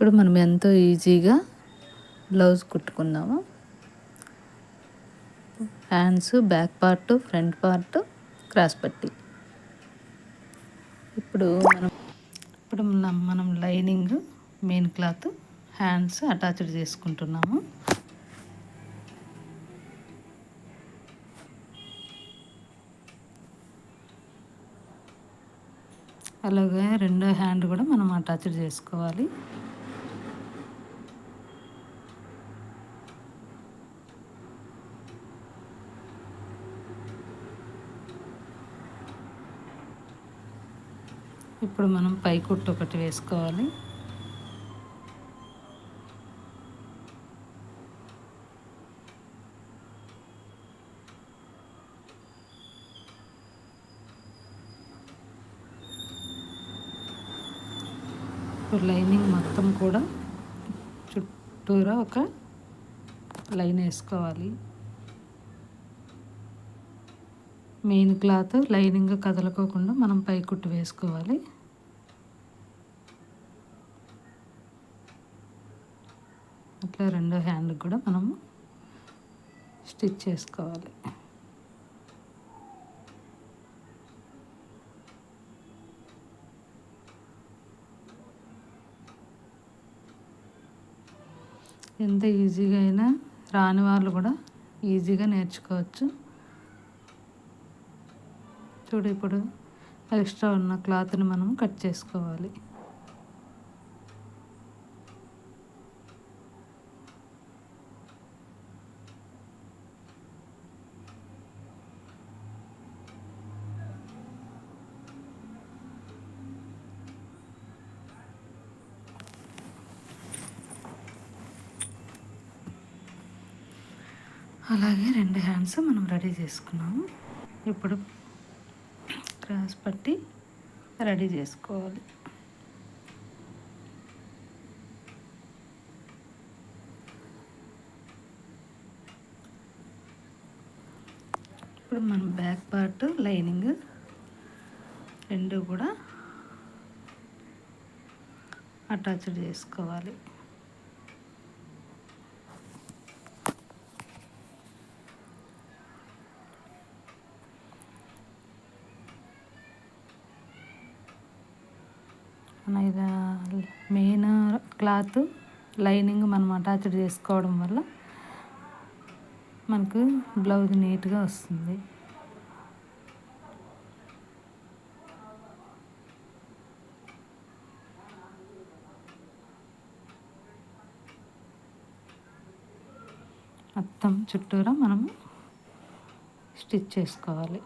ఇప్పుడు మనం ఎంతో ఈజీగా blouse కుట్టుకుందాము. Hands back part front part cross పట్టి. ఇప్పుడు మనం ఇప్పుడు మనం lining main cloth hands attached చేసుకుంటున్నాము. అలాగే రెండో హ్యాండ్ కూడా మనం అటాచ్డ్ చేసుకోవాలి. ఇప్పుడు మనం పై కుట్టు ఒకటి వేసుకోవాలి. ఇప్పుడు లైనింగ్ మొత్తం కూడా చుట్టూరా ఒక లైన్ వేసుకోవాలి. మెయిన్ క్లాత్ లైనింగ్ కదలకోకుండా మనం పై కుట్టు వేసుకోవాలి. అట్లా రెండో హ్యాండ్ కూడా మనము స్టిచ్ చేసుకోవాలి. ఎంత ఈజీగా అయినా రాని వాళ్ళు కూడా ఈజీగా నేర్చుకోవచ్చు. చూడు ఇప్పుడు ఎక్స్ట్రా ఉన్న క్లాత్ని మనం కట్ చేసుకోవాలి అలాగే రెండు హ్యాండ్స్ మనం రెడీ చేసుకున్నాము. ఇప్పుడు క్రాస్ పట్టి రెడీ చేసుకోవాలి. ఇప్పుడు మనం బ్యాక్ పార్ట్ లైనింగ్ రెండు కూడా అటాచ్డ్ చేసుకోవాలి. ఇది మెయిన్ క్లాత్ లైనింగ్ మనం అటాచ్డ్ చేసుకోవడం వల్ల మనకు బ్లౌజ్ నీట్గా వస్తుంది. మొత్తం చుట్టూరా మనము స్టిచ్ చేసుకోవాలి.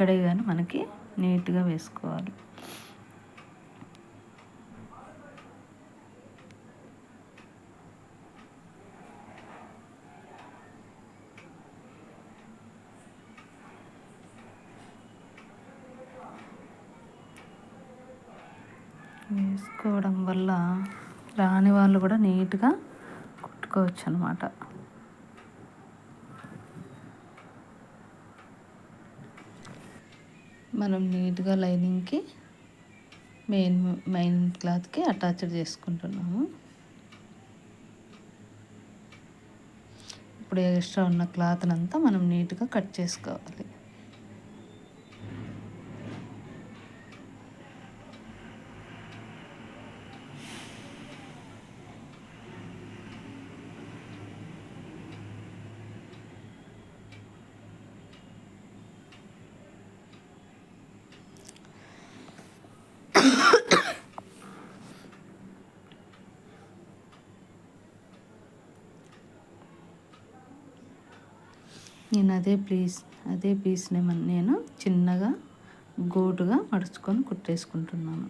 ఇక్కడే కానీ మనకి నీట్గా వేసుకోవాలి. వేసుకోవడం వల్ల రాని వాళ్ళు కూడా నీట్గా కుట్టుకోవచ్చు అనమాట మనం నీట్గా లైనింగ్కి మెయిన్ మెయిన్ క్లాత్కి అటాచ్డ్ చేసుకుంటున్నాము. ఇప్పుడు ఎక్స్ట్రా ఉన్న క్లాత్నంతా మనం నీట్గా కట్ చేసుకోవాలి. నేను అదే పీస్ అదే పీస్ని నేను చిన్నగా గోటుగా మడుచుకొని కుట్టేసుకుంటున్నాను.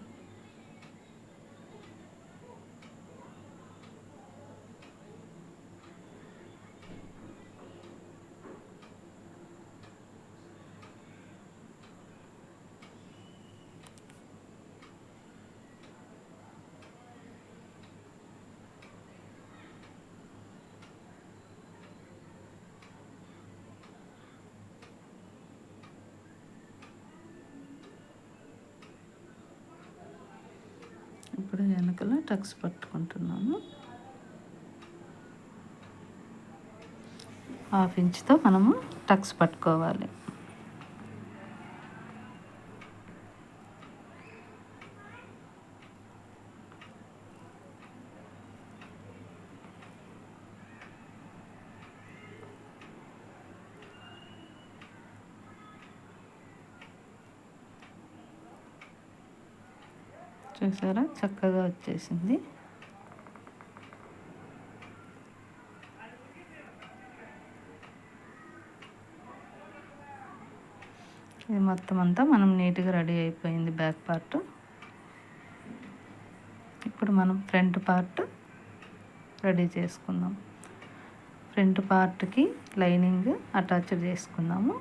వెనకల టక్స్ పట్టుకుంటున్నాము హాఫ్ ఇంచ్తో మనము టక్స్ పట్టుకోవాలి. చూసారా? చక్కగా వచ్చేసింది. ఇది మొత్తం అంతా మనం నీట్గా రెడీ అయిపోయింది బ్యాక్ పార్ట్. ఇప్పుడు మనం ఫ్రంట్ పార్ట్ రెడీ చేసుకుందాం. ఫ్రంట్ పార్ట్కి లైనింగ్ అటాచ్ చేసుకుందాము.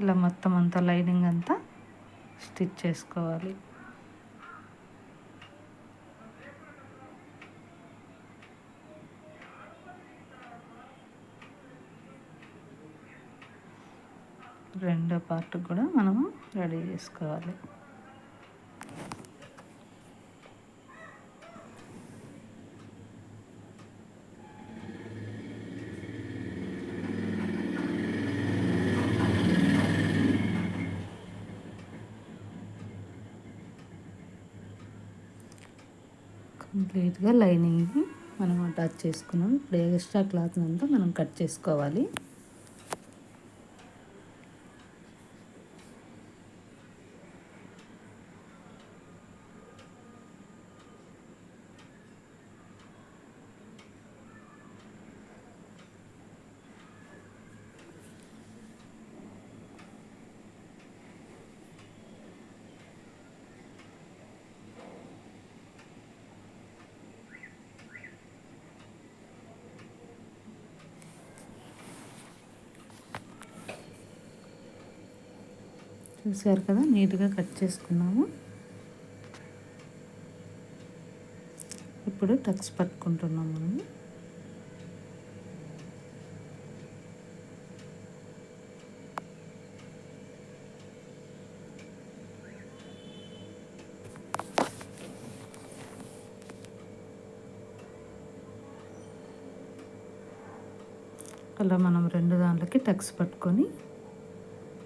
ఇలా మొత్తం అంతా లైనింగ్ అంతా స్టిచ్ చేసుకోవాలి. రెండో పార్ట్ కూడా మనము రెడీ చేసుకోవాలి. స్ట్రైట్గా లైనింగ్ మనం అటాచ్ చేసుకున్నాం. ఇప్పుడు ఎక్స్ట్రా క్లాత్ అంతా మనం కట్ చేసుకోవాలి. చూసారు కదా నీట్గా కట్ చేసుకున్నాము. ఇప్పుడు టక్స్ పట్టుకుంటున్నాం మనం. అలా మనం రెండు దాంట్లోకి టక్స్ పట్టుకొని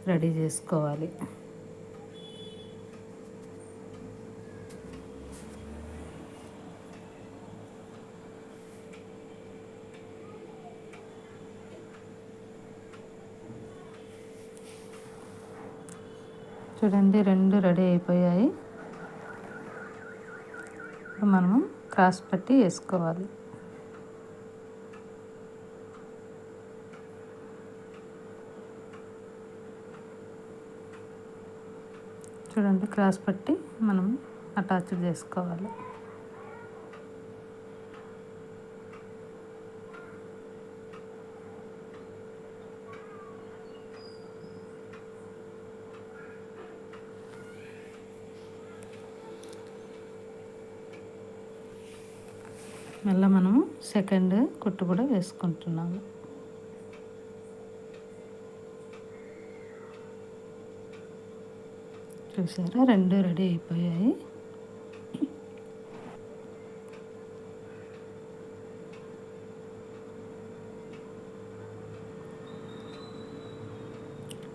రెడీ చేసుకోవాలి. చూడండి రెండు రెడీ అయిపోయాయి. మనము క్రాస్ పట్టి వేసుకోవాలి. చూడండి క్రాస్ పట్టి మనం అటాచ్ చేసుకోవాలి. మళ్ళీ మనము సెకండ్ కుట్టు కూడా వేసుకుంటున్నాము. చూసారా? రెండు రెడీ అయిపోయాయి.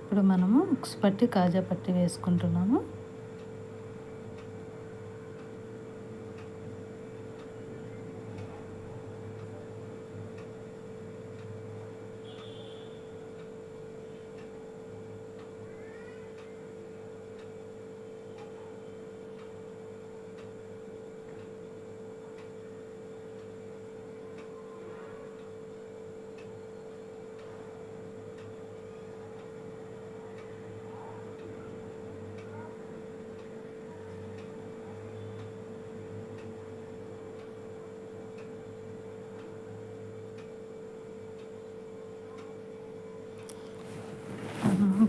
ఇప్పుడు మనము ఉక్స్ పట్టి కాజా పట్టి వేసుకుంటున్నాము.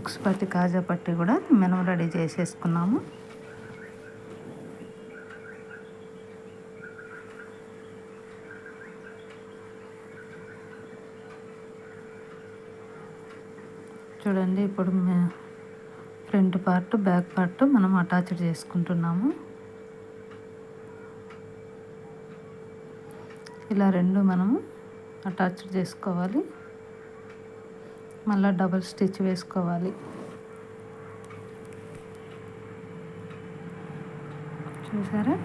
హుక్స్ పట్టి కాజా పట్టి కూడా మనం రెడీ చేసేసుకున్నాము. చూడండి ఇప్పుడు ఫ్రంట్ పార్ట్ బ్యాక్ పార్ట్ మనం అటాచ్డ్ చేసుకుంటున్నాము. ఇలా రెండు మనము అటాచ్డ్ చేసుకోవాలి. మళ్ళీ డబల్ స్టిచ్ వేసుకోవాలి. చూసారా?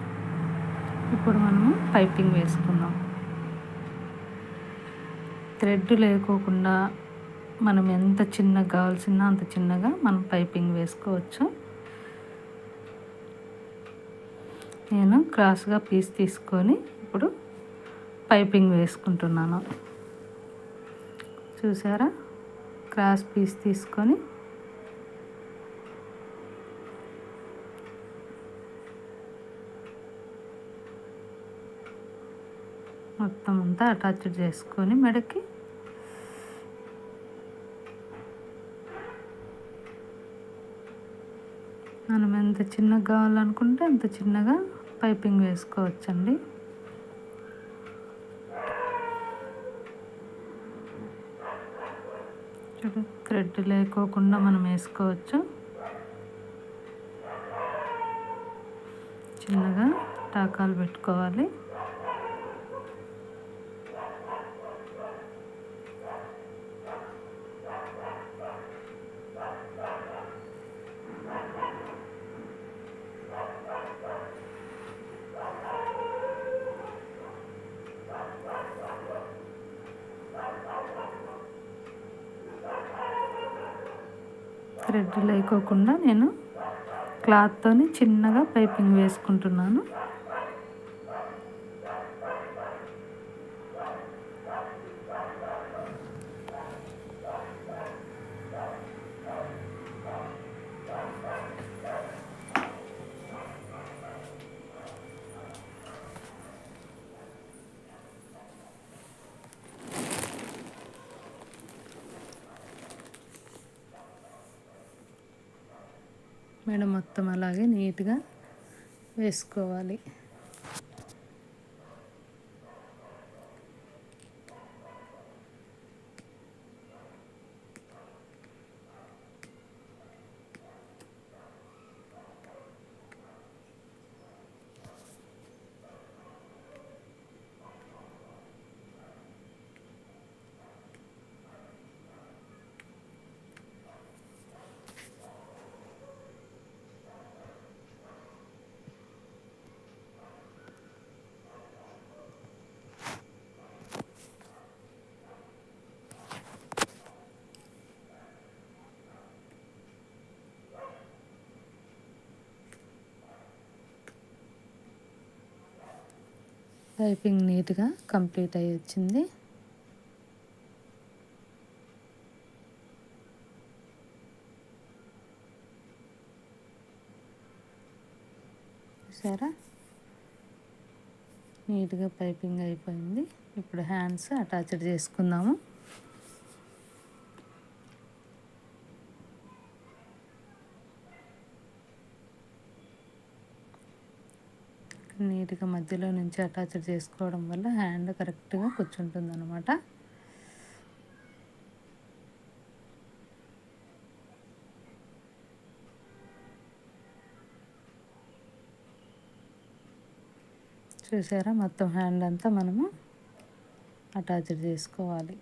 ఇప్పుడు మనము పైపింగ్ వేసుకుందాం. థ్రెడ్ లేకోకుండా మనం ఎంత చిన్నగా కావాల్సిన అంత చిన్నగా మనం పైపింగ్ వేసుకోవచ్చు. నేను క్రాస్గా పీస్ తీసుకొని ఇప్పుడు పైపింగ్ వేసుకుంటున్నాను. చూసారా? క్రాస్ పీస్ తీసుకొని మొత్తం అంతా అటాచ్ చేసుకొని మెడకి మనం ఎంత చిన్నగా కావాలనుకుంటే అంత చిన్నగా పైపింగ్ వేసుకోవచ్చండి చూడు థ్రెడ్ లేకోకుండా మనం వేసుకోవచ్చు. చిన్నగా టాకాలు పెట్టుకోవాలి. థ్రెడ్ అయిపోకుండా నేను క్లాత్తోని చిన్నగా పైపింగ్ వేసుకుంటున్నాను. మెడ మొత్తం అలాగే నీట్గా వేసుకోవాలి. పైపింగ్ నీట్గా కంప్లీట్ అయ్యి వచ్చింది. చూసారా? నీట్గా పైపింగ్ అయిపోయింది. ఇప్పుడు హ్యాండ్స్ అటాచ్డ్ చేసుకుందాము. నీట్గా మధ్యలో నుంచి అటాచ్ చేసుకోవడం వల్ల హ్యాండ్ కరెక్ట్గా కూర్చుంటుంది అనమాట చూసారా? మొత్తం హ్యాండ్ అంతా మనము అటాచ్ చేసుకోవాలి.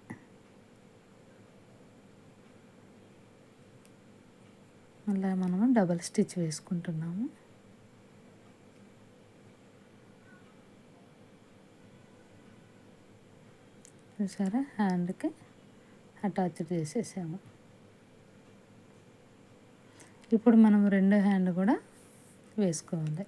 మళ్ళీ మనము డబల్ స్టిచ్ వేసుకుంటున్నాము. చూసారా? హ్యాండ్కి అటాచ్ చేసేసాము. ఇప్పుడు మనం రెండో హ్యాండ్ కూడా వేసుకోవాలి.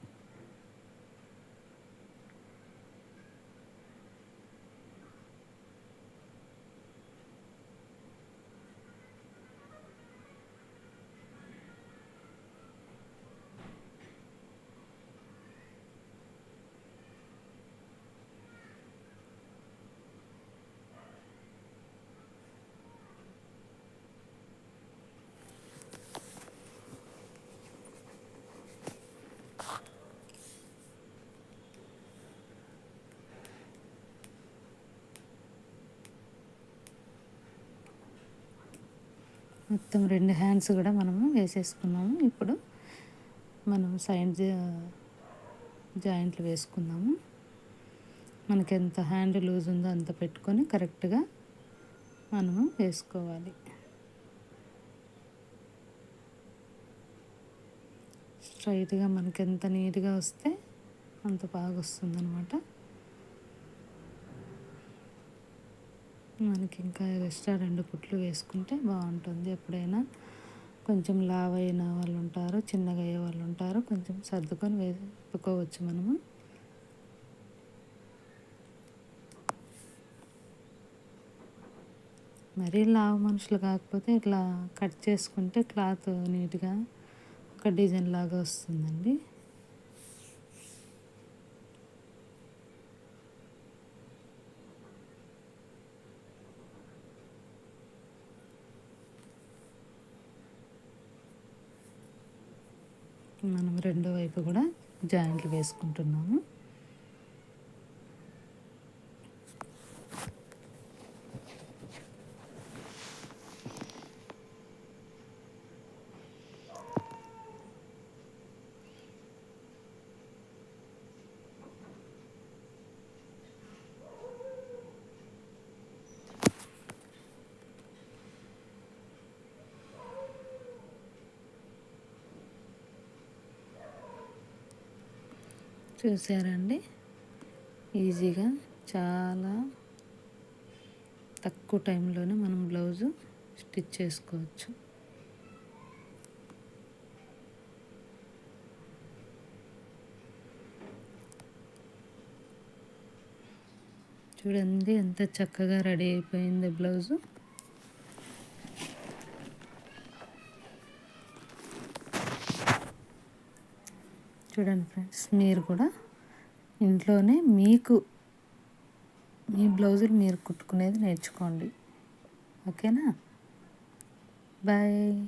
మొత్తం రెండు హ్యాండ్స్ కూడా మనము వేసేసుకున్నాము. ఇప్పుడు మనం సైడ్ జాయింట్లు వేసుకుందాము. మనకి ఎంత హ్యాండ్ లూజ్ ఉందో అంత పెట్టుకొని కరెక్ట్గా మనము వేసుకోవాలి. స్ట్రైట్గా మనకి ఎంత నీట్గా వస్తే అంత బాగా వస్తుంది మనకి ఇంకా ఎక్స్ట్రా రెండు కుట్లు వేసుకుంటే బాగుంటుంది. ఎప్పుడైనా కొంచెం లావ్ అయిన వాళ్ళు ఉంటారు చిన్నగా అయ్యే వాళ్ళు ఉంటారు కొంచెం సర్దుకొని వేసుకోవచ్చు మనము. మరీ లావు మనుషులు కాకపోతే ఇట్లా కట్ చేసుకుంటే క్లాత్ నీట్గా ఒక డిజైన్ లాగా వస్తుందండి. రెండో వైపు కూడా జాయింట్లు వేసుకుంటున్నాము. చూసారండి? ఈజీగా చాలా తక్కువ టైంలోనే మనం బ్లౌజు స్టిచ్ చేసుకోవచ్చు. చూడండి ఎంత చక్కగా రెడీ అయిపోయింది బ్లౌజు. చూడండి ఫ్రెండ్స్ మీరు కూడా ఇంట్లోనే మీకు మీ బ్లౌజులు మీరు కుట్టుకునేది నేర్చుకోండి. ఓకేనా? బాయ్.